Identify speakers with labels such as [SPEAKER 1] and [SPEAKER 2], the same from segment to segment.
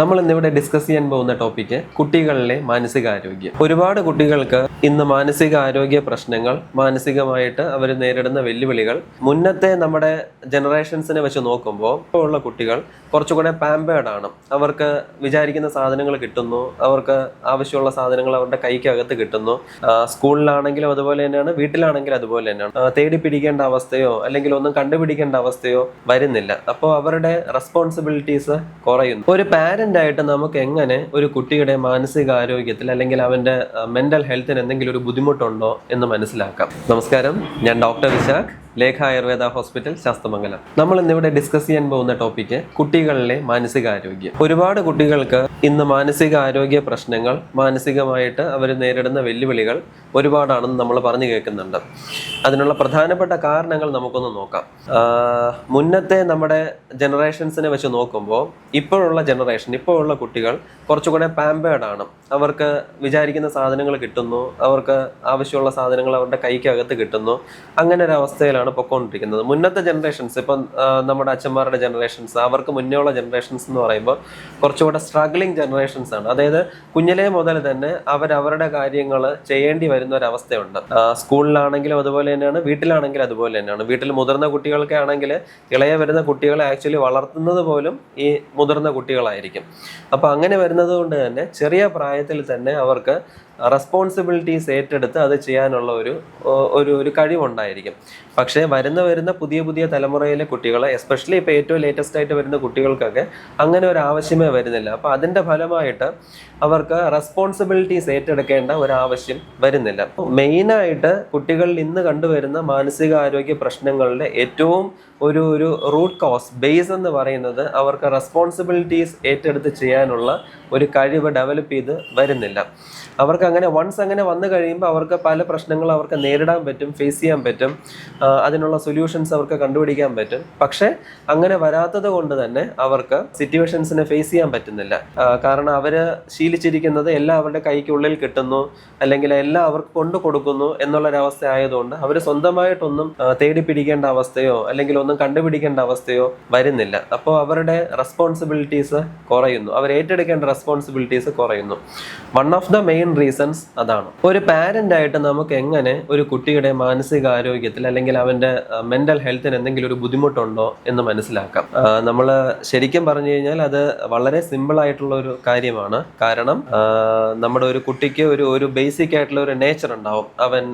[SPEAKER 1] നമ്മൾ ഇന്നിവിടെ ഡിസ്കസ് ചെയ്യാൻ പോകുന്ന ടോപ്പിക്ക് കുട്ടികളിലെ മാനസികാരോഗ്യം. ഒരുപാട് കുട്ടികൾക്ക് ഇന്ന് മാനസികാരോഗ്യ പ്രശ്നങ്ങൾ മാനസികമായിട്ട് അവർ നേരിടുന്ന വെല്ലുവിളികൾ മുന്നത്തെ നമ്മുടെ ജനറേഷൻസിനെ വെച്ച് നോക്കുമ്പോൾ ഇപ്പോൾ ഉള്ള കുട്ടികൾ കുറച്ചുകൂടെ പാമ്പേർഡ് ആണ്. അവർക്ക് വിചാരിക്കുന്ന സാധനങ്ങൾ കിട്ടുന്നു അവർക്ക് ആവശ്യമുള്ള സാധനങ്ങൾ അവരുടെ കൈക്കകത്ത് കിട്ടുന്നു. സ്കൂളിലാണെങ്കിലും അതുപോലെ തന്നെയാണ് വീട്ടിലാണെങ്കിലും അതുപോലെ തന്നെയാണ്. തേടി പിടിക്കേണ്ട അവസ്ഥയോ അല്ലെങ്കിൽ ഒന്നും കണ്ടുപിടിക്കേണ്ട അവസ്ഥയോ വരുന്നില്ല. അപ്പോൾ അവരുടെ റെസ്പോൺസിബിലിറ്റീസ് കുറയുന്നു. ഒരു ആയിട്ട് നമുക്ക് എങ്ങനെ ഒരു കുട്ടിയുടെ മാനസികാരോഗ്യത്തിൽ അല്ലെങ്കിൽ അവന്റെ മെന്റൽ ഹെൽത്തിന് എന്തെങ്കിലും ഒരു ബുദ്ധിമുട്ടുണ്ടോ എന്ന് മനസ്സിലാക്കാം. നമസ്കാരം. ഞാൻ ഡോക്ടർ വിശാഖ്. ലേഖ ആയുർവേദ ഹോസ്പിറ്റൽ ശാസ്തമംഗലം. നമ്മൾ ഇന്നിവിടെ ഡിസ്കസ് ചെയ്യാൻ പോകുന്ന ടോപ്പിക്ക് കുട്ടികളിലെ മാനസികാരോഗ്യം. ഒരുപാട് കുട്ടികൾക്ക് ഇന്ന് മാനസികാരോഗ്യ പ്രശ്നങ്ങൾ മാനസികമായിട്ട് അവർ നേരിടുന്ന വെല്ലുവിളികൾ ഒരുപാടാണെന്ന് നമ്മൾ പറഞ്ഞു കേൾക്കുന്നുണ്ട്. അതിനുള്ള പ്രധാനപ്പെട്ട കാരണങ്ങൾ നമുക്കൊന്ന് നോക്കാം. മുന്നത്തെ നമ്മുടെ ജനറേഷൻസിനെ വെച്ച് നോക്കുമ്പോൾ ഇപ്പോഴുള്ള ജനറേഷൻ ഇപ്പോഴുള്ള കുട്ടികൾ കുറച്ചുകൂടെ പാമ്പേർഡ് ആണ്. അവർക്ക് വിചാരിക്കുന്ന സാധനങ്ങൾ കിട്ടുന്നു അവർക്ക് ആവശ്യമുള്ള സാധനങ്ങൾ അവരുടെ കൈക്കകത്ത് കിട്ടുന്നു. അങ്ങനെ ഒരു അവസ്ഥയിലാണ് പൊക്കോണ്ടിരിക്കുന്നത്. മുന്നത്തെ ജനറേഷൻസ് ഇപ്പം നമ്മുടെ അച്ഛന്മാരുടെ ജനറേഷൻസ് അവർക്ക് മുന്നേ ഉള്ള ജനറേഷൻസ് എന്ന് പറയുമ്പോൾ കുറച്ചുകൂടെ സ്ട്രഗ്ലിംഗ് ജനറേഷൻസ് ആണ്. അതായത് കുഞ്ഞിലേ മുതൽ തന്നെ അവരവരുടെ കാര്യങ്ങൾ ചെയ്യേണ്ടി വരുന്ന ഒരു അവസ്ഥയുണ്ട് സ്കൂളിലാണെങ്കിലും അതുപോലെ തന്നെയാണ് വീട്ടിലാണെങ്കിലും അതുപോലെ തന്നെയാണ്. വീട്ടിൽ മുതിർന്ന കുട്ടികൾക്ക് ആണെങ്കിൽ ഇളയ വരുന്ന കുട്ടികളെ ആക്ച്വലി വളർത്തുന്നത് പോലും ഈ മുതിർന്ന കുട്ടികളായിരിക്കും. അപ്പോൾ അങ്ങനെ വരുന്നത് കൊണ്ട് തന്നെ ചെറിയ പ്രായത്തിൽ തന്നെ അവർക്ക് റെസ്പോൺസിബിലിറ്റീസ് ഏറ്റെടുത്ത് അത് ചെയ്യാനുള്ള ഒരു ഒരു ഒരു കഴിവുണ്ടായിരിക്കും. പക്ഷേ വരുന്ന വരുന്ന പുതിയ പുതിയ തലമുറയിലെ കുട്ടികളെ എസ്പെഷ്യലി ഇപ്പോൾ ഏറ്റവും ലേറ്റസ്റ്റ് ആയിട്ട് വരുന്ന കുട്ടികൾക്കൊക്കെ അങ്ങനെ ഒരു ആവശ്യമേ വരുന്നില്ല. അപ്പോൾ അതിന്റെ ഫലമായിട്ട് അവർക്ക് റെസ്പോൺസിബിലിറ്റീസ് ഏറ്റെടുക്കേണ്ട ഒരു ആവശ്യം വരുന്നില്ല. മെയിനായിട്ട് കുട്ടികളിൽ ഇന്ന് കണ്ടുവരുന്ന മാനസികാരോഗ്യ പ്രശ്നങ്ങളുടെ ഏറ്റവും ഒരു ഒരു റൂട്ട് കോസ് ബേസ് എന്ന് പറയുന്നത് അവർക്ക് റെസ്പോൺസിബിലിറ്റീസ് ഏറ്റെടുത്ത് ചെയ്യാനുള്ള ഒരു കഴിവ് ഡെവലപ്പ് ചെയ്ത് വരുന്നില്ല. അവർക്ക് അങ്ങനെ വൺസ് അങ്ങനെ വന്നു കഴിയുമ്പോൾ അവർക്ക് പല പ്രശ്നങ്ങൾ അവർക്ക് നേരിടാൻ പറ്റും ഫേസ് ചെയ്യാൻ പറ്റും അതിനുള്ള സൊല്യൂഷൻസ് അവർക്ക് കണ്ടുപിടിക്കാൻ പറ്റും. പക്ഷേ അങ്ങനെ വരാത്തത് കൊണ്ട് തന്നെ അവർക്ക് സിറ്റുവേഷൻസിനെ ഫേസ് ചെയ്യാൻ പറ്റുന്നില്ല. കാരണം അവർ ശീലിച്ചിരിക്കുന്നത് എല്ലാം അവരുടെ കൈക്കുള്ളിൽ കിട്ടുന്നു അല്ലെങ്കിൽ എല്ലാം അവർക്ക് കൊണ്ടു കൊടുക്കുന്നു എന്നുള്ളൊരവസ്ഥ ആയതുകൊണ്ട് അവർ സ്വന്തമായിട്ടൊന്നും തേടി പിടിക്കേണ്ട അവസ്ഥയോ അല്ലെങ്കിൽ ഒന്നും കണ്ടുപിടിക്കേണ്ട അവസ്ഥയോ വരുന്നില്ല. അപ്പോൾ അവരുടെ റെസ്പോൺസിബിലിറ്റീസ് കുറയുന്നു. അവർ ഏറ്റെടുക്കേണ്ട റെസ്പോൺസിബിലിറ്റീസ് കുറയുന്നു. One of the main reasons അതാണ്. ഒരു പാരന്റ് ആയിട്ട് നമുക്ക് എങ്ങനെ ഒരു കുട്ടിയുടെ മാനസികാരോഗ്യത്തിൽ അല്ലെങ്കിൽ അവന്റെ മെന്റൽ ഹെൽത്തിന് എന്തെങ്കിലും ഒരു ബുദ്ധിമുട്ടുണ്ടോ എന്ന് മനസ്സിലാക്കാം. നമ്മൾ ശരിക്കും പറഞ്ഞു കഴിഞ്ഞാൽ അത് വളരെ സിമ്പിൾ ആയിട്ടുള്ള ഒരു കാര്യമാണ്. കാരണം നമ്മുടെ ഒരു കുട്ടിക്ക് ഒരു ഒരു ബേസിക് ആയിട്ടുള്ള ഒരു നേച്ചർ ഉണ്ടാവും. അവൻ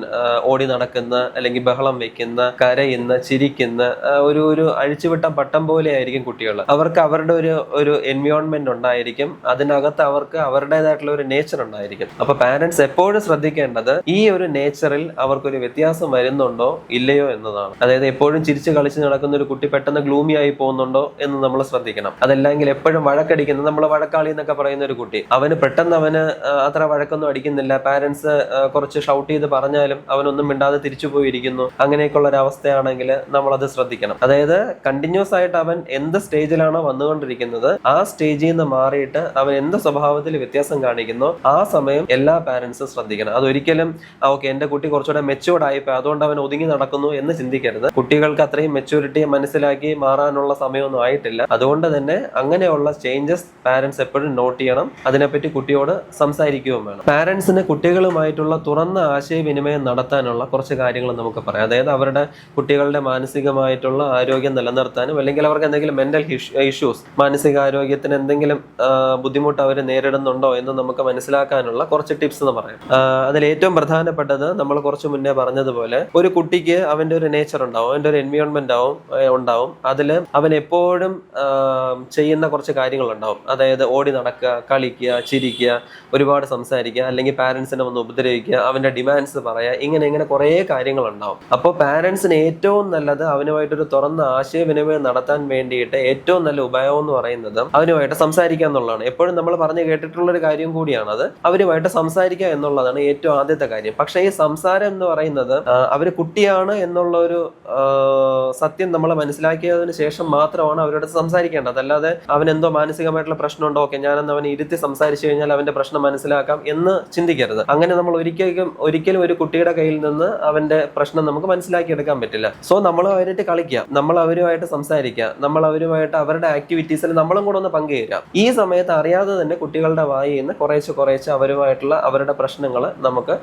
[SPEAKER 1] ഓടി നടക്കുന്ന അല്ലെങ്കിൽ ബഹളം വെക്കുന്ന കരയുന്ന ചിരിക്കുന്ന ഒരു ഒരു അഴിച്ചുവിട്ട പട്ടം പോലെ ആയിരിക്കും കുട്ടികൾ അവർക്ക് അവരുടെ ഒരു ഒരു എൻവയോൺമെന്റ് ഉണ്ടായിരിക്കും. അതിനകത്ത് അവർക്ക് അവരുടേതായിട്ടുള്ള ഒരു നേച്ചർ ഉണ്ടായിരിക്കും. അപ്പൊ പാരന്റ്സ് എപ്പോഴും ശ്രദ്ധിക്കേണ്ടത് ഈ ഒരു നേച്ചറിൽ അവർക്കൊരു വ്യത്യാസം വരുന്നുണ്ടോ ഇല്ലയോ എന്നതാണ്. അതായത് എപ്പോഴും ചിരിച്ച് കളിച്ച് നടക്കുന്ന ഒരു കുട്ടി പെട്ടെന്ന് ഗ്ലൂമി ആയി പോകുന്നുണ്ടോ എന്ന് നമ്മൾ ശ്രദ്ധിക്കണം. അതല്ലെങ്കിൽ എപ്പോഴും വഴക്കടിക്കുന്ന നമ്മൾ വഴക്കാളി എന്നൊക്കെ പറയുന്ന ഒരു കുട്ടി. അവന് പെട്ടെന്ന് അവന് അത്ര വഴക്കൊന്നും അടിക്കുന്നില്ല. പാരന്റ്സ് കുറച്ച് ഷൗട്ട് ചെയ്ത് പറഞ്ഞാലും അവനൊന്നും മിണ്ടാതെ തിരിച്ചു പോയിരിക്കുന്നു. അങ്ങനെയൊക്കെയുള്ള ഒരു അവസ്ഥയാണെങ്കിൽ അത് ശ്രദ്ധിക്കണം. അതായത് കണ്ടിന്യൂസ് ആയിട്ട് അവൻ എന്ത് സ്റ്റേജിലാണോ വന്നുകൊണ്ടിരിക്കുന്നത് ആ സ്റ്റേജിൽ നിന്ന് മാറിയിട്ട് അവൻ എന്ത് സ്വഭാവത്തിൽ വ്യത്യാസം കാണിക്കുന്നു ആ സമയം എല്ലാ പാരന്റ്സും ശ്രദ്ധിക്കണം. അതൊരിക്കലും ഓക്കെ എന്റെ കുട്ടി കുറച്ചുകൂടെ മെച്ചൂർഡ് ആയിപ്പോ അതുകൊണ്ട് അവൻ ഒതുങ്ങി നടക്കുന്നു എന്ന് ചിന്തിക്കരുത്. കുട്ടികൾക്ക് അത്രയും മെച്ചൂരിറ്റി മനസ്സിലാക്കി മാറാനുള്ള സമയമൊന്നും ആയിട്ടില്ല. അതുകൊണ്ട് തന്നെ അങ്ങനെയുള്ള ചേഞ്ചസ് പാരന്റ്സ് എപ്പോഴും നോട്ട് ചെയ്യണം. അതിനെപ്പറ്റി കുട്ടിയോട് സംസാരിക്കുകയും വേണം. പാരന്റ്സിന് കുട്ടികളുമായിട്ടുള്ള തുറന്ന ആശയവിനിമയം നടത്താനുള്ള കുറച്ച് കാര്യങ്ങൾ നമുക്ക് പറയാം. അതായത് അവരുടെ കുട്ടികളുടെ മാനസികമായിട്ടുള്ള ആരോഗ്യം നിലനിർത്താനും അല്ലെങ്കിൽ അവർക്ക് എന്തെങ്കിലും മെന്റൽ ഇഷ്യൂസ് മാനസികാരോഗ്യത്തിന് എന്തെങ്കിലും ബുദ്ധിമുട്ട് അവർ നേരിടുന്നുണ്ടോ എന്ന് നമുക്ക് മനസ്സിലാക്കാനുള്ള കുറച്ച് ടിപ്സ് എന്ന് പറയാം. അതിൽ ഏറ്റവും പ്രധാനപ്പെട്ടത് നമ്മൾ കുറച്ച് മുന്നേ പറഞ്ഞതുപോലെ ഒരു കുട്ടിക്ക് അവന്റെ ഒരു നേച്ചർ ഉണ്ടാവും അവന്റെ ഒരു എൻവയോൺമെന്റ് ആവും ഉണ്ടാവും. അതിൽ അവൻ എപ്പോഴും ചെയ്യുന്ന കുറച്ച് കാര്യങ്ങളുണ്ടാവും. അതായത് ഓടി നടക്കുക കളിക്കുക ചിരിക്കുക ഒരുപാട് സംസാരിക്കുക അല്ലെങ്കിൽ പാരന്റ്സിനെ വന്ന് ഉപദ്രവിക്കുക അവന്റെ ഡിമാൻഡ്സ് പറയുക ഇങ്ങനെ ഇങ്ങനെ കുറേ കാര്യങ്ങളുണ്ടാവും. അപ്പോൾ പാരന്റ്സിന് ഏറ്റവും നല്ലത് അവനുമായിട്ടൊരു തുറന്ന ആശയവിനിമയം നടത്താൻ വേണ്ടിയിട്ട് ഏറ്റവും നല്ല ഉപായം എന്ന് പറയുന്നത് അവനുമായിട്ട് സംസാരിക്കുക എന്നുള്ളതാണ്. എപ്പോഴും നമ്മൾ പറഞ്ഞു കേട്ടിട്ടുള്ള ഒരു കാര്യം കൂടിയാണ് അത് അവരുമായിട്ട് സംസാരിക്കുക എന്നുള്ളതാണ് ഏറ്റവും ആദ്യത്തെ കാര്യം. പക്ഷേ ഈ സംസാരം എന്ന് പറയുന്നത് അവർ കുട്ടിയാണ് എന്നുള്ള ഒരു സത്യം നമ്മൾ മനസ്സിലാക്കിയതിന് ശേഷം മാത്രമാണ് അവരോട് സംസാരിക്കേണ്ടത്. അല്ലാതെ അവൻ എന്തോ മാനസികമായിട്ടുള്ള പ്രശ്നമുണ്ടോ? ഓക്കെ ഞാനെന്ന് അവനെ ഇരുത്തി സംസാരിച്ചു കഴിഞ്ഞാൽ അവന്റെ പ്രശ്നം മനസ്സിലാക്കാം എന്ന് ചിന്തിക്കരുത്. അങ്ങനെ നമ്മൾ ഒരിക്കലും ഒരിക്കലും ഒരു കുട്ടിയുടെ കയ്യിൽ നിന്ന് അവന്റെ പ്രശ്നം നമുക്ക് മനസ്സിലാക്കിയെടുക്കാൻ പറ്റില്ല. സോ നമ്മൾ അവരായിട്ട് കളിക്കുക. നമ്മൾ അവരുമായിട്ട് സംസാരിക്കുക. നമ്മൾ അവരുമായിട്ട് അവരുടെ ആക്ടിവിറ്റീസിൽ നമ്മളും കൂടെ ഒന്ന് പങ്കുചേരാം ഈ സമയത്ത് അറിയാതെ തന്നെ കുട്ടികളുടെ വായിൽ നിന്ന് കുറേശ്ശെ കുറേശ്ശെ അവരുമായിട്ടുള്ള അവരുടെ പ്രശ്നങ്ങൾ നമുക്ക്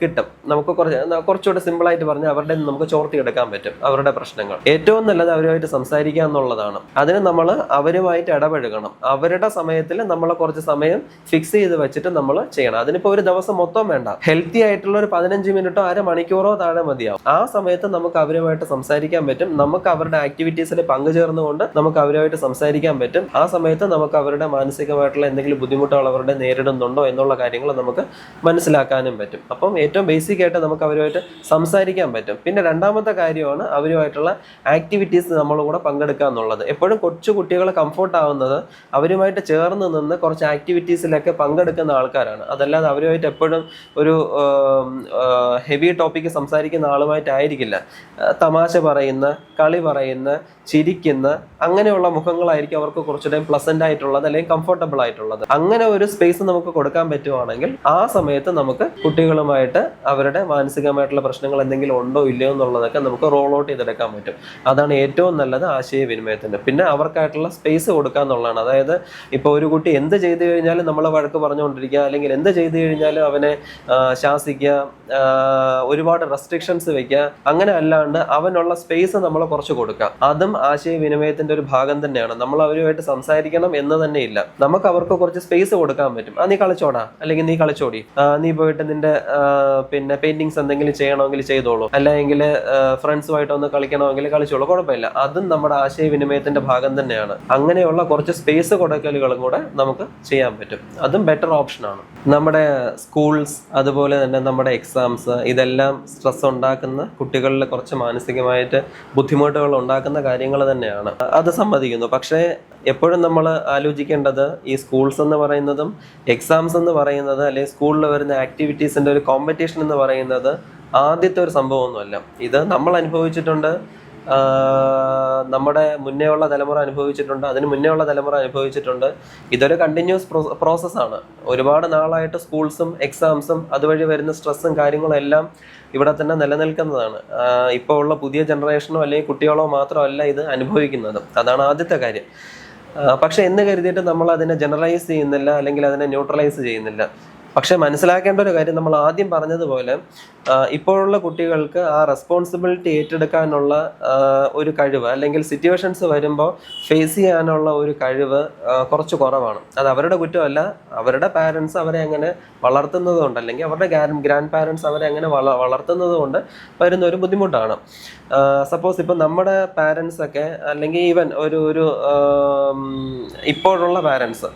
[SPEAKER 1] കിട്ടും. നമുക്ക് കുറച്ച് കുറച്ചുകൂടെ സിമ്പിൾ ആയിട്ട് പറഞ്ഞാൽ അവരുടെ നമുക്ക് ചോർത്തിയെടുക്കാൻ പറ്റും അവരുടെ പ്രശ്നങ്ങൾ. ഏറ്റവും നല്ലത് അവരുമായിട്ട് സംസാരിക്കുക എന്നുള്ളതാണ്. അതിന് നമ്മൾ അവരുമായിട്ട് ഇടപഴകണം. അവരുടെ സമയത്തിൽ നമ്മൾ കുറച്ച് സമയം ഫിക്സ് ചെയ്ത് വെച്ചിട്ട് നമ്മൾ ചെയ്യണം. അതിനിപ്പോൾ ഒരു ദിവസം മൊത്തം വേണ്ട. ഹെൽത്തി ആയിട്ടുള്ള ഒരു പതിനഞ്ച് മിനിറ്റോ അര മണിക്കൂറോ താഴെ മതിയാവും. ആ സമയത്ത് നമുക്ക് അവരുമായിട്ട് സംസാരിക്കാൻ പറ്റും. നമുക്ക് അവരുടെ ആക്ടിവിറ്റീസിൽ പങ്കുചേർന്നുകൊണ്ട് നമുക്ക് അവരുമായിട്ട് സംസാരിക്കാൻ പറ്റും. ആ സമയത്ത് നമുക്ക് അവരുടെ മാനസികമായിട്ടുള്ള എന്തെങ്കിലും ബുദ്ധിമുട്ടുകൾ അവരുടെ നേരിടുന്നുണ്ടോ എന്നുള്ള കാര്യങ്ങൾ നമുക്ക് മനസ്സിലാക്കാനും പറ്റും. അപ്പം ഏറ്റവും ബേസിക് ആയിട്ട് നമുക്ക് അവരുമായിട്ട് സംസാരിക്കാൻ പറ്റും. പിന്നെ രണ്ടാമത്തെ കാര്യമാണ് അവരുമായിട്ടുള്ള ആക്ടിവിറ്റീസ് നമ്മൾ കൂടെ പങ്കെടുക്കുക എന്നുള്ളത്. എപ്പോഴും കൊച്ചു കുട്ടികളെ കംഫർട്ട് ആവുന്നത് അവരുമായിട്ട് ചേർന്ന് നിന്ന് കുറച്ച് ആക്ടിവിറ്റീസിലൊക്കെ പങ്കെടുക്കുന്ന ആൾക്കാരാണ്. അതല്ലാതെ അവരുമായിട്ട് എപ്പോഴും ഒരു ഹെവി ടോപ്പിക്ക് സംസാരിക്കുന്ന ആളുമായിട്ടായിരിക്കില്ല തമാശ പറയുന്ന കളി പറയുന്ന ചിരിക്കുന്ന അങ്ങനെയുള്ള മുഖങ്ങളായിരിക്കും അവർക്ക് കുറച്ചുകൂടെ പ്ലസന്റ് ആയിട്ടുള്ളത് അല്ലെങ്കിൽ കംഫർട്ടബിൾ ആയിട്ടുള്ളത്. അങ്ങനെ ഒരു സ്പേസ് നമുക്ക് കൊടുക്കാൻ പറ്റുവാണെങ്കിൽ ആ സമയത്ത് നമുക്ക് കുട്ടികളുമായിട്ട് അവരുടെ മാനസികമായിട്ടുള്ള പ്രശ്നങ്ങൾ എന്തെങ്കിലും ഉണ്ടോ ഇല്ലയോ എന്നുള്ളതൊക്കെ നമുക്ക് റോൾ ഔട്ട് ചെയ്തെടുക്കാൻ പറ്റും. അതാണ് ഏറ്റവും നല്ലത് ആശയവിനിമയത്തിന് പിന്നെ അവർക്കായിട്ടുള്ള സ്പേസ് കൊടുക്കുക എന്നുള്ളതാണ്. അതായത് ഇപ്പോൾ ഒരു കുട്ടി എന്ത് ചെയ്തു കഴിഞ്ഞാലും നമ്മൾ വഴക്ക് പറഞ്ഞുകൊണ്ടിരിക്കുക അല്ലെങ്കിൽ എന്ത് ചെയ്തു കഴിഞ്ഞാലും അവനെ ശാസിക്കുക ഒരുപാട് റെസ്ട്രിക്ഷൻസ് വെക്കുക അങ്ങനെ അല്ലാണ്ട് അവനുള്ള സ്പേസ് നമ്മൾ കുറച്ച് കൊടുക്കുക. അതും ആശയവിനിമയത്തിന്റെ ഒരു ഭാഗം തന്നെയാണ്. നമ്മൾ അവരുമായിട്ട് സംസാരിക്കണം എന്ന് തന്നെ ഇല്ല. നമുക്ക് അവർക്ക് കുറച്ച് സ്പേസ് കൊടുക്കാൻ പറ്റും. ആ നീ കളിച്ചോടാ. അല്ലെങ്കിൽ നീ കളിച്ചോടി. നീ പോയിട്ട് നിന്റെ പിന്നെ പെയിന്റിങ്സ് എന്തെങ്കിലും ചെയ്യണമെങ്കിൽ ചെയ്തോളൂ. അല്ലെങ്കിൽ ഫ്രണ്ട്സുമായിട്ട് ഒന്ന് കളിക്കണമെങ്കിൽ കളിച്ചോളൂ. കുഴപ്പമില്ല. അതും നമ്മുടെ ആശയവിനിമയത്തിന്റെ ഭാഗം തന്നെയാണ്. അങ്ങനെയുള്ള കുറച്ച് സ്പേസ് കൊടുക്കലുകളും കൂടെ നമുക്ക് ചെയ്യാൻ പറ്റും. അതും ബെറ്റർ ഓപ്ഷനാണ് നമ്മുടെ സ്കൂൾസ് അതുപോലെ തന്നെ നമ്മുടെ എക്സാംസ് ഇതെല്ലാം സ്ട്രെസ് ഉണ്ടാക്കുന്ന കുട്ടികളിൽ കുറച്ച് മാനസികമായിട്ട് ബുദ്ധിമുട്ടുകൾ ഉണ്ടാക്കുന്ന കാര്യങ്ങൾ തന്നെയാണ്. അത് സമ്മതിക്കുന്നു. പക്ഷേ എപ്പോഴും നമ്മൾ ആലോചിക്കേണ്ടത് ഈ സ്കൂൾസ് എന്ന് പറയുന്നതും എക്സാംസ് എന്ന് പറയുന്നത് അല്ലെങ്കിൽ സ്കൂളിൽ വരുന്ന ആക്ടിവിറ്റീസിന്റെ ഒരു കോമ്പറ്റീഷൻ എന്ന് പറയുന്നത് ആദ്യത്തെ ഒരു സംഭവമൊന്നുമല്ല. ഇത് നമ്മൾ അനുഭവിച്ചിട്ടുണ്ട് നമ്മുടെ മുന്നേ ഉള്ള തലമുറ അനുഭവിച്ചിട്ടുണ്ട് അതിന് മുന്നേ ഉള്ള തലമുറ അനുഭവിച്ചിട്ടുണ്ട്. ഇതൊരു കണ്ടിന്യൂസ് പ്രോസസ്സാണ് ഒരുപാട് നാളായിട്ട് സ്കൂൾസും എക്സാംസും അതുവഴി വരുന്ന സ്ട്രെസ്സും കാര്യങ്ങളും എല്ലാം ഇവിടെ തന്നെ നിലനിൽക്കുന്നതാണ്. ഇപ്പോൾ ഉള്ള പുതിയ ജനറേഷനോ അല്ലെങ്കിൽ കുട്ടികളോ മാത്രമല്ല ഇത് അനുഭവിക്കുന്നത്. അതാണ് ആദ്യത്തെ കാര്യം. പക്ഷെ എന്ന് കരുതിയിട്ട് നമ്മൾ അതിനെ ജനറലൈസ് ചെയ്യുന്നില്ല അല്ലെങ്കിൽ അതിനെ ന്യൂട്രലൈസ് ചെയ്യുന്നില്ല. പക്ഷെ മനസ്സിലാക്കേണ്ട ഒരു കാര്യം നമ്മൾ ആദ്യം പറഞ്ഞതുപോലെ ഇപ്പോഴുള്ള കുട്ടികൾക്ക് ആ റെസ്പോൺസിബിലിറ്റി ഏറ്റെടുക്കാനുള്ള ഒരു കഴിവ് അല്ലെങ്കിൽ സിറ്റുവേഷൻസ് വരുമ്പോൾ ഫേസ് ചെയ്യാനുള്ള ഒരു കഴിവ് കുറച്ച് കുറവാണ്. അത് അവരുടെ കുറ്റമല്ല അവരുടെ പാരൻസ് അവരെ അങ്ങനെ വളർത്തുന്നത് കൊണ്ട് അല്ലെങ്കിൽ അവരുടെ ഗ്രാൻഡ് പാരൻസ് അവരെ അങ്ങനെ വള വളർത്തുന്നത് കൊണ്ട് വരുന്ന ഒരു ബുദ്ധിമുട്ടാണ്. സപ്പോസ് ഇപ്പം നമ്മുടെ പാരൻസ് ഒക്കെ അല്ലെങ്കിൽ ഈവൻ ഒരു ഒരു ഇപ്പോഴുള്ള പാരൻസ്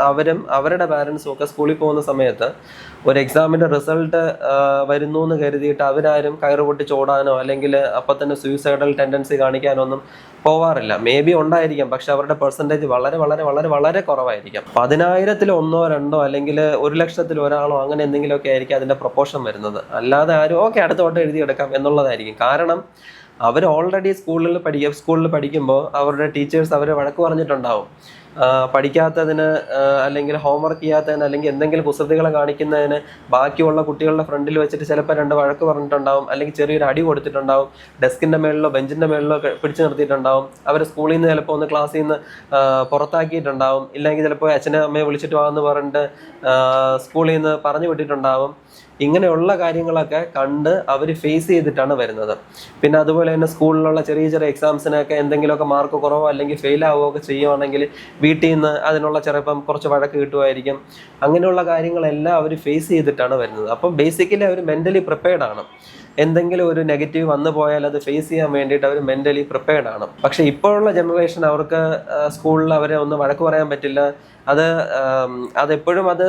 [SPEAKER 1] അവരും അവരുടെ പാരൻസും ഒക്കെ സ്കൂളിൽ പോകുന്ന സമയത്ത് ഒരു എക്സാമിന്റെ റിസൾട്ട് വരുന്നു എന്ന് കരുതിയിട്ട് അവരാരും കയറുപൊട്ടി ചോടാനോ അല്ലെങ്കിൽ അപ്പൊ തന്നെ സൂയിസൈഡൽ ടെൻഡൻസി കാണിക്കാനോ ഒന്നും പോവാറില്ല. മേ ബി ഉണ്ടായിരിക്കാം. പക്ഷെ അവരുടെ പെർസെന്റേജ് വളരെ വളരെ വളരെ വളരെ കുറവായിരിക്കാം. പതിനായിരത്തിൽ ഒന്നോ രണ്ടോ അല്ലെങ്കിൽ ഒരു ലക്ഷത്തിൽ ഒരാളോ അങ്ങനെ എന്തെങ്കിലുമൊക്കെ ആയിരിക്കും അതിന്റെ പ്രൊപ്പോഷൻ വരുന്നത്. അല്ലാതെ ആരും ഓക്കെ അടുത്ത വട്ടം എഴുതിയെടുക്കാം എന്നുള്ളതായിരിക്കും. കാരണം അവർ ഓൾറെഡി സ്കൂളിൽ പഠിക്കുക സ്കൂളിൽ പഠിക്കുമ്പോൾ അവരുടെ ടീച്ചേഴ്സ് അവരെ വഴക്ക് പറഞ്ഞിട്ടുണ്ടാവും. പഠിക്കാത്തതിന് അല്ലെങ്കിൽ ഹോംവർക്ക് ചെയ്യാത്തതിന് അല്ലെങ്കിൽ എന്തെങ്കിലും കുസൃതികളെ കാണിക്കുന്നതിന് ബാക്കിയുള്ള കുട്ടികളുടെ ഫ്രണ്ടിൽ വെച്ചിട്ട് ചിലപ്പോൾ രണ്ട് വഴക്ക് പറഞ്ഞിട്ടുണ്ടാവും അല്ലെങ്കിൽ ചെറിയൊരു അടി കൊടുത്തിട്ടുണ്ടാവും ഡെസ്കിന്റെ മേളിലോ ബെഞ്ചിന്റെ മേളിലോ പിടിച്ചു നിർത്തിയിട്ടുണ്ടാവും. അവർ സ്കൂളിൽ നിന്ന് ചിലപ്പോൾ ഒന്ന് ക്ലാസ്സിൽ നിന്ന് പുറത്താക്കിയിട്ടുണ്ടാവും. ഇല്ലെങ്കിൽ ചിലപ്പോൾ അച്ഛനെ അമ്മയെ വിളിച്ചിട്ട് വാന്ന് പറഞ്ഞിട്ട് സ്കൂളിൽ നിന്ന് പറഞ്ഞു വിട്ടിട്ടുണ്ടാവും. ഇങ്ങനെയുള്ള കാര്യങ്ങളൊക്കെ കണ്ട് അവർ ഫേസ് ചെയ്തിട്ടാണ് വരുന്നത്. പിന്നെ അതുപോലെ തന്നെ സ്കൂളിലുള്ള ചെറിയ ചെറിയ എക്സാംസിനൊക്കെ എന്തെങ്കിലുമൊക്കെ മാർക്ക് കുറവോ അല്ലെങ്കിൽ ഫെയിൽ ആവുകയോ ഒക്കെ ചെയ്യുവാണെങ്കിൽ വീട്ടിൽ നിന്ന് അതിനുള്ള ചിലപ്പം കുറച്ച് വഴക്ക് കിട്ടുമായിരിക്കും. അങ്ങനെയുള്ള കാര്യങ്ങളെല്ലാം അവർ ഫേസ് ചെയ്തിട്ടാണ് വരുന്നത്. അപ്പം ബേസിക്കലി അവർ മെന്റലി പ്രിപ്പയർഡ് ആണ്. എന്തെങ്കിലും ഒരു നെഗറ്റീവ് വന്നു പോയാൽ അത് ഫേസ് ചെയ്യാൻ വേണ്ടിയിട്ട് അവർ മെന്റലി പ്രിപ്പയർഡ് ആണ്. പക്ഷെ ഇപ്പോഴുള്ള ജനറേഷൻ അവർക്ക് സ്കൂളിൽ അവരെ ഒന്ന് വഴക്ക് പറയാൻ പറ്റില്ല. അത് അതെപ്പോഴും അത്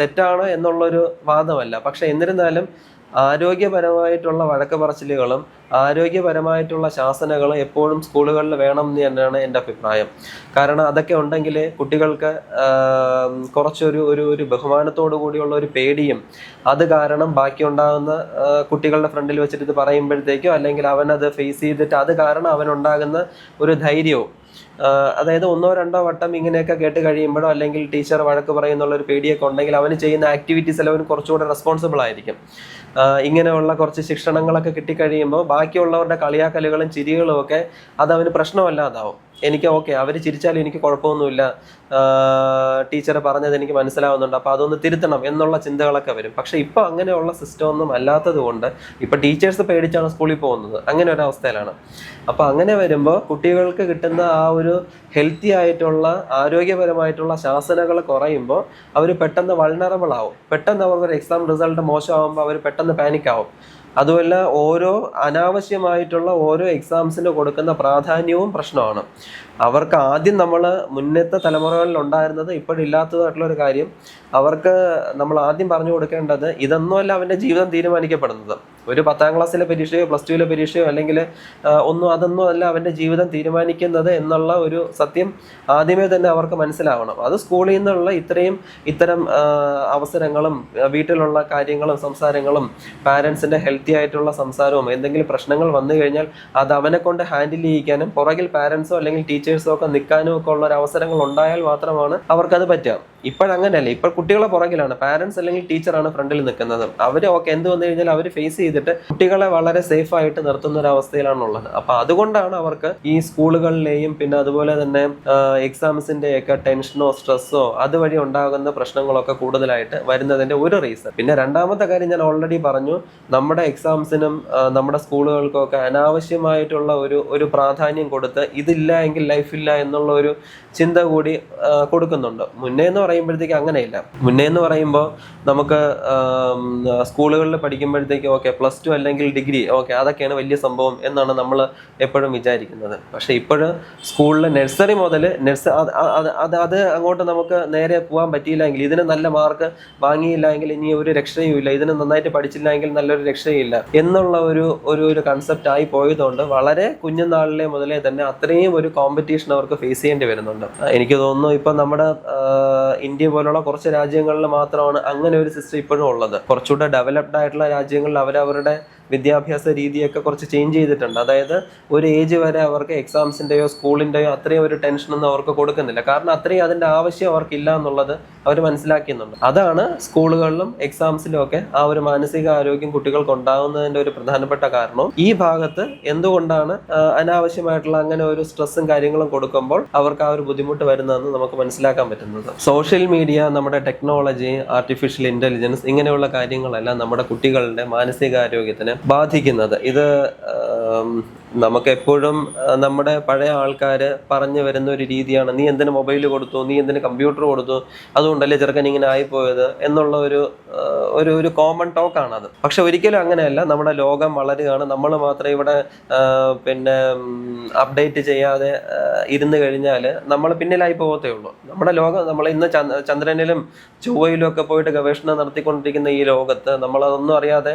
[SPEAKER 1] തെറ്റാണ് എന്നുള്ളൊരു വാദമല്ല. പക്ഷെ എന്നിരുന്നാലും ആരോഗ്യപരമായിട്ടുള്ള വഴക്ക് പറച്ചിലുകളും ആരോഗ്യപരമായിട്ടുള്ള ശാസനകളും എപ്പോഴും സ്കൂളുകളിൽ വേണം എന്ന് തന്നെയാണ് എന്റെ അഭിപ്രായം. കാരണം അതൊക്കെ ഉണ്ടെങ്കിൽ കുട്ടികൾക്ക് കുറച്ചൊരു ഒരു ഒരു ബഹുമാനത്തോടു കൂടിയുള്ള ഒരു പേടിയും അത് കാരണം ബാക്കിയുണ്ടാകുന്ന കുട്ടികളുടെ ഫ്രണ്ടിൽ വെച്ചിട്ട് ഇത് പറയുമ്പോഴത്തേക്കോ അല്ലെങ്കിൽ അവനത് ഫേസ് ചെയ്തിട്ട് അത് കാരണം അവനുണ്ടാകുന്ന ഒരു ധൈര്യവും അതായത് ഒന്നോ രണ്ടോ വട്ടം ഇങ്ങനെയൊക്കെ കേട്ട് കഴിയുമ്പോഴോ അല്ലെങ്കിൽ ടീച്ചർ വഴക്ക് പറയുന്നുള്ള ഒരു പേടിയൊക്കെ ഉണ്ടെങ്കിൽ അവന് ചെയ്യുന്ന ആക്ടിവിറ്റീസ് അവൻ കുറച്ചുകൂടെ റെസ്പോൺസിബിൾ ആയിരിക്കും. ഇങ്ങനെയുള്ള കുറച്ച് ശിക്ഷണങ്ങളൊക്കെ കിട്ടിക്കഴിയുമ്പോൾ ബാക്കിയുള്ളവരുടെ കളിയാക്കലുകളും ചിരികളും ഒക്കെ അത് അവന് പ്രശ്നമല്ലാതാവും. എനിക്ക് ഓക്കെ അവർ ചിരിച്ചാലും എനിക്ക് കുഴപ്പമൊന്നുമില്ല. ടീച്ചർ പറഞ്ഞത് എനിക്ക് മനസ്സിലാവുന്നുണ്ട്. അപ്പോൾ അതൊന്ന് തിരുത്തണം എന്നുള്ള ചിന്തകളൊക്കെ വരും. പക്ഷെ ഇപ്പോൾ അങ്ങനെയുള്ള സിസ്റ്റം ഒന്നും അല്ലാത്തത് കൊണ്ട് ഇപ്പോൾ ടീച്ചേഴ്സ് പേടിച്ചാണ് സ്കൂളിൽ പോകുന്നത്. അങ്ങനെ ഒരു അവസ്ഥയിലാണ്. അപ്പോൾ അങ്ങനെ വരുമ്പോൾ കുട്ടികൾക്ക് കിട്ടുന്ന ആ ഒരു ഹെൽത്തി ആയിട്ടുള്ള ആരോഗ്യപരമായിട്ടുള്ള ശാസനകൾ കുറയുമ്പോൾ അവർ പെട്ടെന്ന് വൾണറബിൾ ആവും. പെട്ടെന്ന് അവർക്കൊരു എക്സാം റിസൾട്ട് മോശമാകുമ്പോൾ അവർ പെട്ടെന്ന് പാനിക് ആവും. അതുമല്ല ഓരോ അനാവശ്യമായിട്ടുള്ള ഓരോ എക്സാംസിന് കൊടുക്കുന്ന പ്രാധാന്യവും പ്രശ്നമാണ്. അവർക്ക് ആദ്യം നമ്മൾ മുന്നത്തെ തലമുറകളിൽ ഉണ്ടായിരുന്നത് ഇപ്പോഴില്ലാത്തതായിട്ടുള്ള ഒരു കാര്യം. അവർക്ക് നമ്മൾ ആദ്യം പറഞ്ഞു കൊടുക്കേണ്ടത് ഇതൊന്നുമല്ല അവന്റെ ജീവിതം തീരുമാനിക്കപ്പെടുന്നത്. ഒരു പത്താം ക്ലാസ്സിലെ പരീക്ഷയോ പ്ലസ് ടുവിലെ പരീക്ഷയോ അല്ലെങ്കിൽ ഒന്നും അതൊന്നും അല്ല അവന്റെ ജീവിതം തീരുമാനിക്കുന്നത് എന്നുള്ള ഒരു സത്യം ആദ്യമേ തന്നെ അവർക്ക് മനസ്സിലാവണം. അത് സ്കൂളിൽ നിന്നുള്ള ഇത്രയും ഇത്തരം അവസരങ്ങളും വീട്ടിലുള്ള കാര്യങ്ങളും സംസാരങ്ങളും പാരൻസിന്റെ ഹെൽത്തി ആയിട്ടുള്ള സംസാരവും എന്തെങ്കിലും പ്രശ്നങ്ങൾ വന്നു കഴിഞ്ഞാൽ അത് അവനെ കൊണ്ട് ഹാൻഡിൽ ചെയ്യിക്കാനും പുറകിൽ പാരൻസോ അല്ലെങ്കിൽ ടീച്ചേഴ്സോ ഒക്കെ നിൽക്കാനും ഒക്കെ ഉള്ള ഒരു അവസരങ്ങൾ ഉണ്ടായാൽ മാത്രമാണ് അവർക്കത് പറ്റുക. ഇപ്പോഴങ്ങനെയല്ല ഇപ്പോൾ കുട്ടികളെ പുറകിലാണ്. പാരൻസ് അല്ലെങ്കിൽ ടീച്ചറാണ് ഫ്രണ്ടിൽ നിൽക്കുന്നത്. അവർ ഓക്കെ എന്ത് വന്നു കഴിഞ്ഞാൽ അവർ ഫേസ് ചെയ്തിട്ട് കുട്ടികളെ വളരെ സേഫ് ആയിട്ട് നിർത്തുന്ന ഒരു അവസ്ഥയിലാണുള്ളത് അപ്പൊ അതുകൊണ്ടാണ് അവർക്ക് ഈ സ്കൂളുകളിലെയും പിന്നെ അതുപോലെ തന്നെ എക്സാംസിന്റെ ഒക്കെ ടെൻഷനോ സ്ട്രെസ്സോ അതുവഴി ഉണ്ടാകുന്ന പ്രശ്നങ്ങളൊക്കെ കൂടുതലായിട്ട് വരുന്നതിന്റെ ഒരു റീസൺ പിന്നെ രണ്ടാമത്തെ കാര്യം ഞാൻ ഓൾറെഡി പറഞ്ഞു നമ്മുടെ എക്സാംസിനും നമ്മുടെ സ്കൂളുകൾക്കും ഒക്കെ അനാവശ്യമായിട്ടുള്ള ഒരു ഒരു പ്രാധാന്യം കൊടുത്ത് ഇതില്ല എങ്കിൽ ലൈഫില്ല എന്നുള്ള ഒരു ചിന്ത കൂടി കൊടുക്കുന്നുണ്ട്. മുന്നേ എന്ന് പറയുമ്പോഴത്തേക്ക് അങ്ങനെയില്ല. മുന്നേ എന്ന് പറയുമ്പോൾ നമുക്ക് സ്കൂളുകളിൽ പഠിക്കുമ്പോഴത്തേക്കും ഓക്കെ പ്ലസ് ടു അല്ലെങ്കിൽ ഡിഗ്രി ഓക്കെ അതൊക്കെയാണ് വലിയ സംഭവം എന്നാണ് നമ്മൾ എപ്പോഴും വിചാരിക്കുന്നത്. പക്ഷേ ഇപ്പോഴും സ്കൂളിൽ നഴ്സറി മുതൽ നഴ്സ അത് അത് അത് അങ്ങോട്ട് നമുക്ക് നേരെ പോകാൻ പറ്റിയില്ല എങ്കിൽ ഇതിന് നല്ല മാർക്ക് വാങ്ങിയില്ല എങ്കിൽ ഇനി ഒരു രക്ഷയും ഇല്ല ഇതിന് നന്നായിട്ട് പഠിച്ചില്ല എങ്കിൽ നല്ലൊരു രക്ഷയും ഇല്ല എന്നുള്ള ഒരു ഒരു ഒരു കൺസെപ്റ്റ് ആയി പോയതുകൊണ്ട് വളരെ കുഞ്ഞുനാളിലെ മുതലേ തന്നെ അത്രയും ഒരു കോമ്പറ്റീഷൻ അവർക്ക് ഫേസ് ചെയ്യേണ്ടി വരുന്നുണ്ട്. എനിക്ക് തോന്നുന്നു ഇപ്പം നമ്മുടെ ഇന്ത്യ പോലുള്ള കുറച്ച് രാജ്യങ്ങളിൽ മാത്രമാണ് അങ്ങനെ ഒരു സിസ്റ്റം ഇപ്പോഴും ഉള്ളത്. കുറച്ചുകൂടെ ഡെവലപ്ഡ് ആയിട്ടുള്ള രാജ്യങ്ങളിൽ അവരവരുടെ വിദ്യാഭ്യാസ രീതിയൊക്കെ കുറച്ച് ചേഞ്ച് ചെയ്തിട്ടുണ്ട്. അതായത് ഒരു ഏജ് വരെ അവർക്ക് എക്സാംസിന്റെയോ സ്കൂളിന്റെയോ അത്രയും ഒരു ടെൻഷനൊന്നും അവർക്ക് കൊടുക്കുന്നില്ല. കാരണം അത്രയും അതിന്റെ ആവശ്യം അവർക്കില്ല എന്നുള്ളത് അവർ മനസ്സിലാക്കുന്നുണ്ട് അതാണ് സ്കൂളുകളിലും എക്സാംസിലും ഒക്കെ ആ ഒരു മാനസിക ആരോഗ്യം കുട്ടികൾക്ക് ഉണ്ടാകുന്നതിന്റെ ഒരു പ്രധാനപ്പെട്ട കാരണവും ഈ ഭാഗത്ത് എന്തുകൊണ്ടാണ് അനാവശ്യമായിട്ടുള്ള അങ്ങനെ ഒരു സ്ട്രെസ്സും കാര്യങ്ങളും കൊടുക്കുമ്പോൾ അവർക്ക് ആ ഒരു ബുദ്ധിമുട്ട് വരുന്നതെന്ന് നമുക്ക് മനസ്സിലാക്കാൻ പറ്റുന്നത്. സോഷ്യൽ മീഡിയ നമ്മുടെ ടെക്നോളജി ആർട്ടിഫിഷ്യൽ ഇന്റലിജൻസ് ഇങ്ങനെയുള്ള കാര്യങ്ങളെല്ലാം നമ്മുടെ കുട്ടികളുടെ മാനസികാരോഗ്യത്തിന് ബാധിക്കുന്നത്. ഇത് ആം, നമുക്ക് എപ്പോഴും നമ്മുടെ പഴയ ആൾക്കാർ പറഞ്ഞു വരുന്ന ഒരു രീതിയാണ്. നീ എന്തിന് മൊബൈൽ കൊടുത്തു? നീ എന്തിന് കമ്പ്യൂട്ടർ കൊടുത്തു? അതുകൊണ്ടല്ലേ ചെറുക്കൻ ഇങ്ങനെ ആയിപ്പോയത്? എന്നുള്ള ഒരു ഒരു ഒരു കോമൺ ടോക്കാണ് അത് പക്ഷെ ഒരിക്കലും അങ്ങനെയല്ല. നമ്മുടെ ലോകം വളരുകയാണ്. നമ്മൾ മാത്രം ഇവിടെ പിന്നെ അപ്ഡേറ്റ് ചെയ്യാതെ ഇരുന്ന് കഴിഞ്ഞാൽ നമ്മൾ പിന്നിലായി പോകത്തേ ഉള്ളൂ. നമ്മുടെ ലോകം നമ്മൾ ഇന്ന് ചന്ദ്- ചന്ദ്രനിലും ചൊവ്വയിലും ഒക്കെ പോയിട്ട് ഗവേഷണം നടത്തിക്കൊണ്ടിരിക്കുന്ന ഈ ലോകത്ത് നമ്മളതൊന്നും അറിയാതെ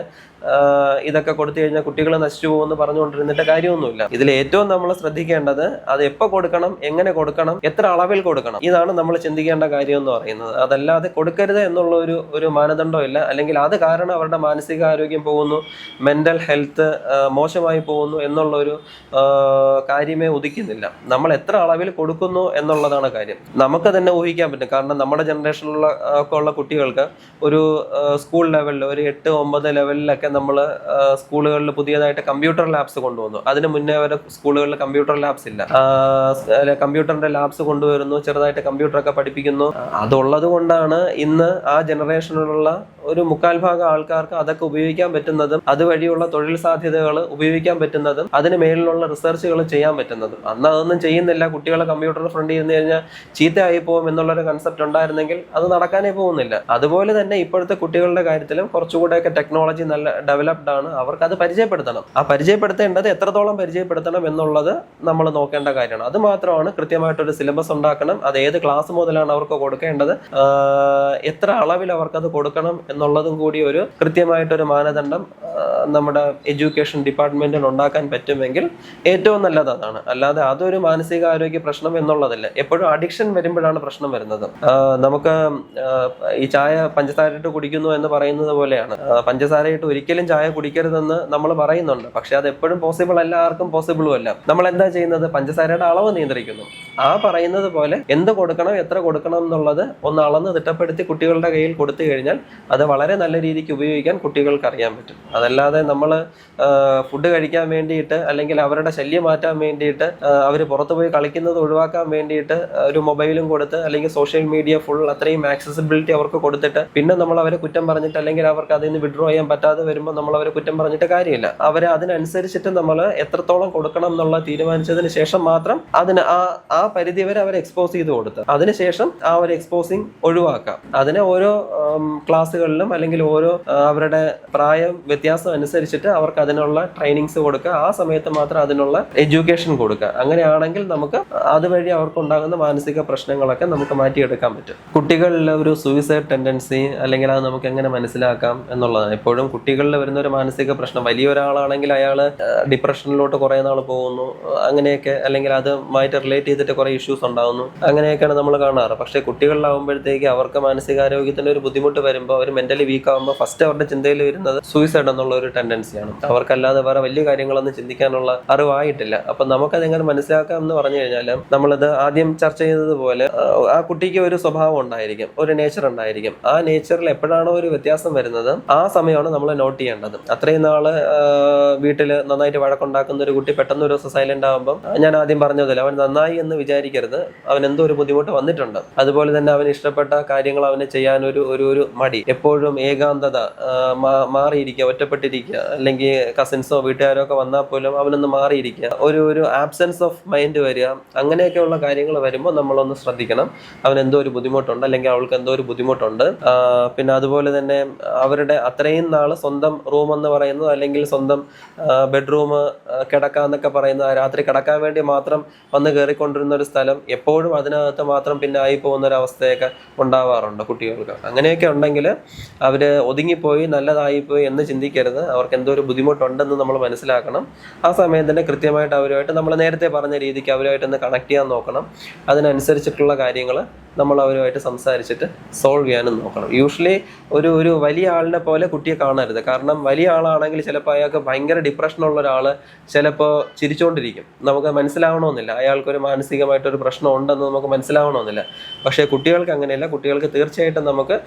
[SPEAKER 1] ഇതൊക്കെ കൊടുത്തു കഴിഞ്ഞാൽ കുട്ടികൾ നശിച്ചു പോകുമെന്ന് പറഞ്ഞുകൊണ്ടിരുന്നിട്ട് കാര്യമൊന്നുമില്ല. ഇതിൽ ഏറ്റവും നമ്മൾ ശ്രദ്ധിക്കേണ്ടത് അത് എപ്പോൾ കൊടുക്കണം എങ്ങനെ കൊടുക്കണം എത്ര അളവിൽ കൊടുക്കണം. ഇതാണ് നമ്മൾ ചിന്തിക്കേണ്ട കാര്യം എന്ന് പറയുന്നത്. അതല്ലാതെ കൊടുക്കരുത് എന്നുള്ള ഒരു ഒരു മാനദണ്ഡം ഇല്ല. അല്ലെങ്കിൽ അത് കാരണം അവരുടെ മാനസികാരോഗ്യം പോകുന്നു മെന്റൽ ഹെൽത്ത് മോശമായി പോകുന്നു എന്നുള്ള ഒരു കാര്യമേ ഉദിക്കുന്നില്ല. നമ്മൾ എത്ര അളവിൽ കൊടുക്കുന്നു എന്നുള്ളതാണ് കാര്യം. നമുക്ക് തന്നെ ഊഹിക്കാൻ പറ്റും. കാരണം നമ്മുടെ ജനറേഷനിലുള്ള ഒക്കെ ഉള്ള കുട്ടികൾക്ക് ഒരു സ്കൂൾ ലെവലിൽ ഒരു എട്ട് ഒമ്പത് ലെവലിലൊക്കെ നമ്മൾ സ്കൂളുകളിൽ പുതിയതായിട്ട് കമ്പ്യൂട്ടർ ലാബ്സ് കൊണ്ടുവന്നു. അതിന് മുന്നേ വരെ സ്കൂളുകളിൽ കമ്പ്യൂട്ടർ ലാബ്സ് ഇല്ല. കമ്പ്യൂട്ടറിന്റെ ലാബ്സ് കൊണ്ടുവരുന്നു ചെറുതായിട്ട് കമ്പ്യൂട്ടറൊക്കെ പഠിപ്പിക്കുന്നു. അതുള്ളത് കൊണ്ടാണ് ഇന്ന് ആ ജനറേഷനിലുള്ള ഒരു മുക്കാൽ ഭാഗം ആൾക്കാർക്ക് അതൊക്കെ ഉപയോഗിക്കാൻ പറ്റുന്നതും അതുവഴിയുള്ള തൊഴിൽ സാധ്യതകൾ ഉപയോഗിക്കാൻ പറ്റുന്നതും അതിന് മേലിലുള്ള റിസർച്ചുകൾ ചെയ്യാൻ പറ്റുന്നതും. അന്ന് അതൊന്നും ചെയ്യുന്നില്ല. കുട്ടികളെ കമ്പ്യൂട്ടറിന് ഫ്രണ്ട് ഇരുന്ന് കഴിഞ്ഞാൽ ചീത്തയായി പോകും എന്നുള്ളൊരു കൺസെപ്റ്റ് ഉണ്ടായിരുന്നെങ്കിൽ അത് നടക്കാനേ പോകുന്നില്ല. അതുപോലെ തന്നെ ഇപ്പോഴത്തെ കുട്ടികളുടെ കാര്യത്തിലും കുറച്ചുകൂടെയൊക്കെ ടെക്നോളജി നല്ല ഡെവലപ്ഡ് ആണ്. അവർക്ക് അത് പരിചയപ്പെടുത്തണം. ആ പരിചയപ്പെടുത്തേണ്ടത് എത്രത്തോളം പരിചയപ്പെടുത്തണം എന്നുള്ളത് നമ്മൾ നോക്കേണ്ട കാര്യമാണ്. അത് മാത്രമാണ് കൃത്യമായിട്ടൊരു സിലബസ് ഉണ്ടാക്കണം. അത് ഏത് ക്ലാസ് മുതലാണ് അവർക്ക് കൊടുക്കേണ്ടത്? എത്ര അളവിൽ അവർക്കത് കൊടുക്കണം എന്നുള്ളതും കൂടി ഒരു കൃത്യമായിട്ടൊരു മാനദണ്ഡം നമ്മുടെ എഡ്യൂക്കേഷൻ ഡിപ്പാർട്ട്മെന്റിൽ ഉണ്ടാക്കാൻ പറ്റുമെങ്കിൽ ഏറ്റവും നല്ലത് അതാണ്. അല്ലാതെ അതൊരു മാനസികാരോഗ്യ പ്രശ്നം എന്നുള്ളതല്ല. എപ്പോഴും അഡിക്ഷൻ വരുമ്പോഴാണ് പ്രശ്നം വരുന്നത്. നമുക്ക് ഈ ചായ പഞ്ചസാര ഇട്ട് കുടിക്കുന്നു എന്ന് പറയുന്നത് പോലെയാണ്. ആ, പഞ്ചസാര ഇട്ട് ഒരിക്കലും ചായ കുടിക്കരുതെന്ന് നമ്മൾ പറയുന്നുണ്ട്. പക്ഷെ അത് എപ്പോഴും പോസിബിൾ അല്ല ആർക്കും പോസിബിളും അല്ല. നമ്മൾ എന്താ ചെയ്യുന്നത്? പഞ്ചസാരയുടെ അളവ് നിയന്ത്രിക്കുന്നു. ആ പറയുന്നത് പോലെ എന്ത് കൊടുക്കണം എത്ര കൊടുക്കണം എന്നുള്ളത് ഒന്ന് അളന്ന് തിട്ടപ്പെടുത്തി കുട്ടികളുടെ കയ്യിൽ കൊടുത്തു കഴിഞ്ഞാൽ അത് വളരെ നല്ല രീതിക്ക് ഉപയോഗിക്കാൻ കുട്ടികൾക്ക് അറിയാൻ പറ്റും. അതല്ലാതെ നമ്മൾ ഫുഡ് കഴിക്കാൻ വേണ്ടിയിട്ട് അല്ലെങ്കിൽ അവരുടെ ശല്യം മാറ്റാൻ വേണ്ടിയിട്ട് അവർ പുറത്തു പോയി കളിക്കുന്നത് ഒഴിവാക്കാൻ വേണ്ടിയിട്ട് ഒരു മൊബൈലും കൊടുത്ത് അല്ലെങ്കിൽ സോഷ്യൽ മീഡിയ ഫുൾ അത്രയും ആക്സസിബിലിറ്റി അവർക്ക് കൊടുത്തിട്ട് പിന്നെ നമ്മൾ അവരെ കുറ്റം പറഞ്ഞിട്ട് അല്ലെങ്കിൽ അവർക്ക് അതിൽ നിന്ന് വിഡ്രോ ചെയ്യാൻ പറ്റാതെ വരുമ്പോൾ നമ്മൾ അവരെ കുറ്റം പറഞ്ഞിട്ട് കാര്യമില്ല. അവരെ അതിനനുസരിച്ചിട്ട് നമ്മൾ എത്രത്തോളം കൊടുക്കണം എന്നുള്ള തീരുമാനിച്ചതിന് ശേഷം മാത്രം അതിന് ആ ആ പരിധി വരെ അവരെ എക്സ്പോസ് ചെയ്ത് കൊടുത്ത് അതിനുശേഷം ആ ഒരു എക്സ്പോസിങ് ഒഴിവാക്കാം. അതിനെ ഓരോ ഉം, ക്ലാസ്സുകളിലും അല്ലെങ്കിൽ ഓരോ അവരുടെ പ്രായം വ്യത്യാസം അനുസരിച്ചിട്ട് അവർക്ക് അതിനുള്ള ട്രെയിനിങ്സ് കൊടുക്കുക. ആ സമയത്ത് മാത്രം അതിനുള്ള എഡ്യൂക്കേഷൻ കൊടുക്കുക. അങ്ങനെയാണെങ്കിൽ നമുക്ക് അതുവഴി അവർക്ക് ഉണ്ടാകുന്ന മാനസിക പ്രശ്നങ്ങളൊക്കെ നമുക്ക് മാറ്റിയെടുക്കാൻ പറ്റും. കുട്ടികളിൽ ഒരു സൂയിസൈഡ് ടെൻഡൻസി അല്ലെങ്കിൽ അത് നമുക്ക് എങ്ങനെ മനസ്സിലാക്കാം എന്നുള്ളതാണ്. എപ്പോഴും കുട്ടികളിൽ വരുന്ന ഒരു മാനസിക പ്രശ്നം വലിയ ഒരാളാണെങ്കിൽ അയാൾ ഡിപ്രഷനിലോട്ട് കുറേ നാൾ പോകുന്നു. അങ്ങനെയൊക്കെ അല്ലെങ്കിൽ അതുമായിട്ട് റിലേറ്റ് ചെയ്തിട്ട് കുറേ ഇഷ്യൂസ് ഉണ്ടാകുന്നു അങ്ങനെയൊക്കെയാണ് നമ്മൾ കാണാറ്. പക്ഷേ കുട്ടികളിലാവുമ്പോഴത്തേക്ക് അവർക്ക് മാനസികാരോഗ്യത്തിന് ഒരു ബുദ്ധിമുട്ട് വരുമ്പോൾ അവർ മെന്റലി വീക്ക് ആകുമ്പോൾ ഫസ്റ്റ് അവരുടെ ചിന്തയിൽ വരുന്നത് സൂയിസൈഡ് എന്നുള്ള ഒരു ടെൻഡൻസിയാണ് അവർക്കല്ലാതെ വേറെ വലിയ കാര്യങ്ങളൊന്നും ചിന്തിക്കാനുള്ള അറിവായിട്ടില്ല. അപ്പൊ നമുക്കത് എങ്ങനെ മനസ്സിലാക്കാം എന്ന് പറഞ്ഞു കഴിഞ്ഞാൽ നമ്മളിത് ആദ്യം ചർച്ച ചെയ്തതുപോലെ ആ, കുട്ടിക്ക് ഒരു സ്വഭാവം ഉണ്ടായിരിക്കും ഒരു നേച്ചർ ഉണ്ടായിരിക്കും. ആ നേച്ചറിൽ എപ്പോഴാണോ ഒരു വ്യത്യാസം വരുന്നത് ആ സമയമാണ് നമ്മൾ നോട്ട് ചെയ്യേണ്ടത്. അത്രയും നാൾ വീട്ടിൽ നന്നായിട്ട് വഴക്കുണ്ടാക്കുന്ന ഒരു കുട്ടി പെട്ടെന്ന് ഒരു ദിവസം സൈലന്റ് ആകുമ്പോൾ ഞാൻ ആദ്യം പറഞ്ഞതില്ല അവൻ നന്നായി എന്ന് വിചാരിക്കരുത്. അവൻ എന്തോ ഒരു ബുദ്ധിമുട്ട് വന്നിട്ടുണ്ട്. അതുപോലെ തന്നെ അവൻ ഇഷ്ടപ്പെട്ട കാര്യങ്ങൾ അവന് ചെയ്യാൻ ഒരു ഒരു മടി. എപ്പോഴും ഏകാന്തത മാറിയിരിക്കുക ഒറ്റപ്പെട്ടിരിക്കുക. അല്ലെങ്കിൽ കസിൻസോ വീട്ടുകാരോ ഒക്കെ വന്നാൽ പോലും അവനൊന്ന് മാറിയിരിക്കുക. ഒരു ഒരു ആബ്സെൻസ് ഓഫ് മൈൻഡ് വരിക. അങ്ങനെയൊക്കെയുള്ള കാര്യങ്ങൾ വരുമ്പോൾ നമ്മളൊന്ന് ശ്രദ്ധിക്കണം. അവൻ എന്തോ ഒരു ബുദ്ധിമുട്ടുണ്ട് അല്ലെങ്കിൽ അവൾക്ക് എന്തോ ഒരു ബുദ്ധിമുട്ടുണ്ട്. പിന്നെ അതുപോലെ തന്നെ അവരുടെ അത്രയും നാൾ സ്വന്തം റൂം എന്ന് പറയുന്നത് അല്ലെങ്കിൽ സ്വന്തം ബെഡ്റൂം കിടക്കാന്നൊക്കെ പറയുന്ന രാത്രി കിടക്കാൻ വേണ്ടി മാത്രം വന്ന് കയറിക്കൊണ്ടിരുന്ന ഒരു സ്ഥലം എപ്പോഴും അതിനകത്ത് മാത്രം പിന്നെ ആയി പോകുന്ന ഒരു അവസ്ഥയൊക്കെ ഉണ്ടാവാറുണ്ട് കുട്ടികൾക്ക്. അങ്ങനെയൊക്കെ ഉണ്ടെങ്കിൽ അവർ ഒതുങ്ങിപ്പോയി നല്ലതായിപ്പോയി എന്ന് ചിന്തിക്കരുത്. അവർക്ക് എന്തോ ഒരു ബുദ്ധിമുട്ടുണ്ടെന്ന് നമ്മൾ മനസ്സിലാക്കണം. ആ സമയം തന്നെ കൃത്യമായിട്ട് അവരുമായിട്ട് നമ്മൾ നേരത്തെ പറഞ്ഞ രീതിക്ക് അവരുമായിട്ട് ഒന്ന് കണക്ട് ചെയ്യാൻ നോക്കണം. അതിനനുസരിച്ചിട്ടുള്ള കാര്യങ്ങൾ നമ്മൾ അവരുമായിട്ട് സംസാരിച്ചിട്ട് സോൾവ് ചെയ്യാനും നോക്കണം. യൂഷ്വലി ഒരു ഒരു വലിയ ആളിനെ പോലെ കുട്ടിയെ കാണരുത്. കാരണം വലിയ ആളാണെങ്കിൽ ചിലപ്പോൾ അയാൾക്ക് ഭയങ്കര ഡിപ്രഷനുള്ള ഒരാൾ ചിലപ്പോൾ ചിരിച്ചുകൊണ്ടിരിക്കും നമുക്ക് മനസ്സിലാവണമെന്നില്ല. അയാൾക്കൊരു മാനസികമായിട്ടൊരു പ്രശ്നം ഉണ്ടെന്ന് നമുക്ക് മനസ്സിലാവണമെന്നില്ല. പക്ഷേ കുട്ടികൾക്ക് അങ്ങനെയല്ല. കുട്ടികൾക്ക് തീർച്ചയായിട്ടും നമുക്ക്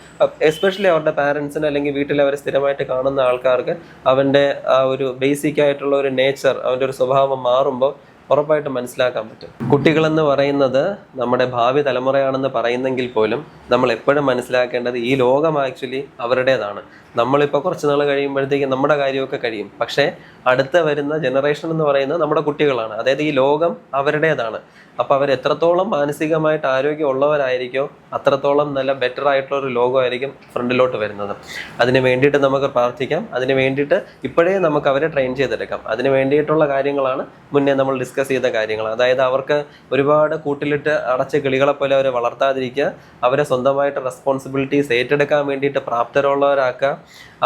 [SPEAKER 1] എസ്പെഷ്യലി അവരുടെ പാരൻസിന് അല്ലെങ്കിൽ വീട്ടിൽ അവരെ സ്ഥിരമായിട്ട് കാണുന്ന ആൾക്കാർക്ക് അവന്റെ ആ ഒരു ബേസിക് ആയിട്ടുള്ള ഒരു നേച്ചർ അവന്റെ ഒരു സ്വഭാവം മാറുമ്പോൾ ഉറപ്പായിട്ടും മനസ്സിലാക്കാൻ പറ്റും. കുട്ടികളെന്ന് പറയുന്നത് നമ്മുടെ ഭാവി തലമുറയാണെന്ന് പറയുന്നെങ്കിൽ പോലും നമ്മൾ എപ്പോഴും മനസ്സിലാക്കേണ്ടത് ഈ ലോകം ആക്ച്വലി അവരുടേതാണ്. നമ്മളിപ്പോൾ കുറച്ച് നാൾ കഴിയുമ്പോഴത്തേക്കും നമ്മുടെ കാര്യമൊക്കെ കഴിയും. പക്ഷേ അടുത്ത വരുന്ന ജനറേഷൻ എന്ന് പറയുന്നത് നമ്മുടെ കുട്ടികളാണ്. അതായത് ഈ ലോകം അവരുടേതാണ്. അപ്പോൾ അവർ എത്രത്തോളം മാനസികമായിട്ട് ആരോഗ്യം ഉള്ളവരായിരിക്കും അത്രത്തോളം നല്ല ബെറ്റർ ആയിട്ടുള്ള ഒരു ലോകമായിരിക്കും ഫ്രണ്ടിലോട്ട് വരുന്നത്. അതിന് വേണ്ടിയിട്ട് നമുക്ക് പ്രാർത്ഥിക്കാം. അതിന് വേണ്ടിയിട്ട് ഇപ്പോഴേ നമുക്ക് അവരെ ട്രെയിൻ ചെയ്തെടുക്കാം. അതിന് വേണ്ടിയിട്ടുള്ള കാര്യങ്ങളാണ് മുന്നേ നമ്മൾ ഡിസ്കസ് ചെയ്ത കാര്യങ്ങൾ. അതായത് അവർക്ക് ഒരുപാട് കൂട്ടിലിട്ട് അടച്ച കിളികളെ പോലെ അവരെ വളർത്താതിരിക്കുക അവരെ സ്വന്തമായിട്ട് റെസ്പോൺസിബിലിറ്റീസ് ഏറ്റെടുക്കാൻ വേണ്ടിയിട്ട് പ്രാപ്തരുള്ളവരാക്കുക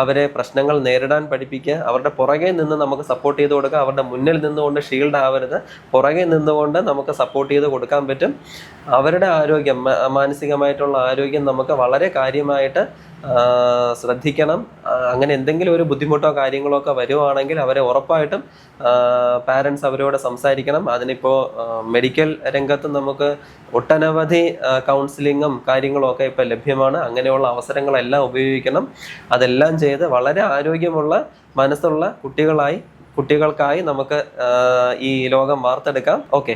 [SPEAKER 1] അവരെ പ്രശ്നങ്ങൾ നേരിടാൻ പഠിപ്പിക്കുക അവരുടെ പുറകെ നിന്ന് നമുക്ക് സപ്പോർട്ട് ചെയ്ത് കൊടുക്കുക അവരുടെ മുന്നിൽ നിന്നുകൊണ്ട് ഷീൽഡ് ആവരുത് പുറകെ നിന്നുകൊണ്ട് നമുക്ക് സപ്പോർട്ട് ചെയ്ത് കൊടുക്കാൻ പറ്റും. അവരുടെ ആരോഗ്യം മാനസികമായിട്ടുള്ള ആരോഗ്യം നമുക്ക് വളരെ കാര്യമായിട്ട് ശ്രദ്ധിക്കണം. അങ്ങനെ എന്തെങ്കിലും ഒരു ബുദ്ധിമുട്ടോ കാര്യങ്ങളോ ഒക്കെ വരുവാണെങ്കിൽ അവരെ ഉറപ്പായിട്ടും പാരൻസ് അവരോട് സംസാരിക്കണം. അതിനിപ്പോൾ മെഡിക്കൽ രംഗത്ത് നമുക്ക് ഒട്ടനവധി കൗൺസിലിങ്ങും കാര്യങ്ങളും ഒക്കെ ഇപ്പോൾ ലഭ്യമാണ്. അങ്ങനെയുള്ള അവസരങ്ങളെല്ലാം ഉപയോഗിക്കണം. അതെല്ലാം ചെയ്ത് വളരെ ആരോഗ്യമുള്ള മനസ്സുള്ള കുട്ടികളായി കുട്ടികൾക്കായി നമുക്ക് ഈ ലോകം വാർത്തെടുക്കാം. ഓക്കെ